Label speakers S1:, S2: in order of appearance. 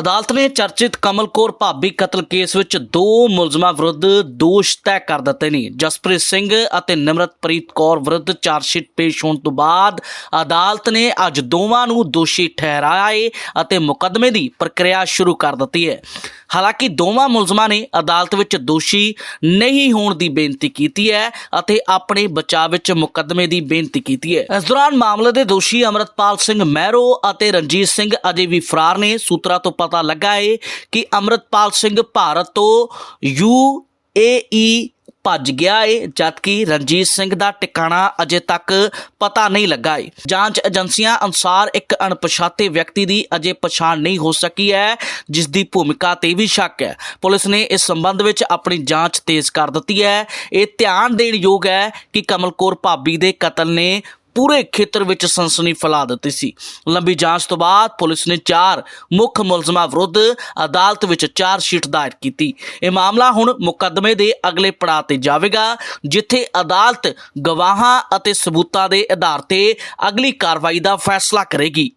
S1: ਅਦਾਲਤ ਨੇ ਚਰਚਿਤ ਕਮਲ ਕੌਰ ਭਾਬੀ ਕਤਲ ਕੇਸ ਵਿੱਚ ਦੋ ਮੁਲਜ਼ਮਾਂ ਵਿਰੁੱਧ ਦੋਸ਼ ਤੈਅ ਕਰ ਦਿੱਤੇ ਨੇ। ਜਸਪ੍ਰੀਤ ਸਿੰਘ ਅਤੇ ਨਿਮਰਤਪ੍ਰੀਤ ਕੌਰ ਵਿਰੁੱਧ ਚਾਰਜਸ਼ੀਟ ਪੇਸ਼ ਹੋਣ ਤੋਂ ਬਾਅਦ ਅਦਾਲਤ ਨੇ ਅੱਜ ਦੋਵਾਂ ਨੂੰ ਦੋਸ਼ੀ ਠਹਿਰਾਇਆ ਹੈ ਅਤੇ ਮੁਕੱਦਮੇ ਦੀ ਪ੍ਰਕਿਰਿਆ ਸ਼ੁਰੂ ਕਰ ਦਿੱਤੀ ਹੈ। ਹਾਲਾਂਕਿ ਦੋਵਾਂ ਮੁਲਜ਼ਮਾਂ ਨੇ ਅਦਾਲਤ ਵਿੱਚ ਦੋਸ਼ੀ ਨਹੀਂ ਹੋਣ ਦੀ ਬੇਨਤੀ ਕੀਤੀ ਹੈ ਅਤੇ ਆਪਣੇ ਬਚਾਅ ਵਿੱਚ ਮੁਕੱਦਮੇ ਦੀ ਬੇਨਤੀ ਕੀਤੀ ਹੈ। ਇਸ ਦੌਰਾਨ ਮਾਮਲੇ ਦੇ ਦੋਸ਼ੀ ਅਮਰਤਪਾਲ ਸਿੰਘ ਮਹਿਰੋ ਅਤੇ ਰਣਜੀਤ ਸਿੰਘ ਅਜੇ ਵੀ ਫਰਾਰ ਨੇ। ਸੂਤਰਾਂ ਤੋਂ ਪਤਾ ਲੱਗਾ ਏ ਕਿ ਅਮਰਤਪਾਲ ਸਿੰਘ ਭਾਰਤ ਤੋਂ ਯੂ ਏ ਈ ਭੱਜ ਗਿਆ ਏ, ਜਦਕਿ ਰਣਜੀਤ ਸਿੰਘ ਦਾ ਟਿਕਾਣਾ ਅਜੇ ਤੱਕ ਪਤਾ ਨਹੀਂ ਲੱਗਾ ਏ। ਜਾਂਚ ਏਜੰਸੀਆਂ ਅਨੁਸਾਰ ਇੱਕ ਅਣਪਛਾਤੇ ਵਿਅਕਤੀ ਦੀ ਅਜੇ ਪਛਾਣ ਨਹੀਂ ਹੋ ਸਕੀ ਹੈ ਜਿਸ ਦੀ ਭੂਮਿਕਾ ਤੇ ਵੀ ਸ਼ੱਕ ਹੈ। ਪੁਲਿਸ ਨੇ ਇਸ ਸੰਬੰਧ ਵਿੱਚ ਆਪਣੀ ਜਾਂਚ ਤੇਜ਼ ਕਰ ਦਿੱਤੀ ਹੈ। ਇਹ ਧਿਆਨ ਦੇਣ ਯੋਗ ਹੈ ਕਿ ਕਮਲਕੌਰ ਭਾਬੀ ਦੇ ਕਤਲ ਨੇ ਪੂਰੇ ਖੇਤਰ ਵਿੱਚ ਸਨਸਨੀ ਫੈਲਾ ਦਿੱਤੀ ਸੀ। ਲੰਬੀ ਜਾਂਚ ਤੋਂ ਬਾਅਦ ਪੁਲਿਸ ਨੇ ਚਾਰ ਮੁੱਖ ਮੁਲਜ਼ਮਾਂ ਵਿਰੁੱਧ ਅਦਾਲਤ ਵਿੱਚ ਚਾਰ ਸ਼ੀਟ ਦਾਇਰ ਕੀਤੀ। ਇਹ ਮਾਮਲਾ ਹੁਣ ਮੁਕੱਦਮੇ ਦੇ ਅਗਲੇ ਪੜਾਅ ਤੇ ਜਾਵੇਗਾ, ਜਿੱਥੇ ਅਦਾਲਤ ਗਵਾਹਾਂ ਅਤੇ ਸਬੂਤਾਂ ਦੇ ਆਧਾਰ ਤੇ ਅਗਲੀ ਕਾਰਵਾਈ ਦਾ ਫੈਸਲਾ ਕਰੇਗੀ।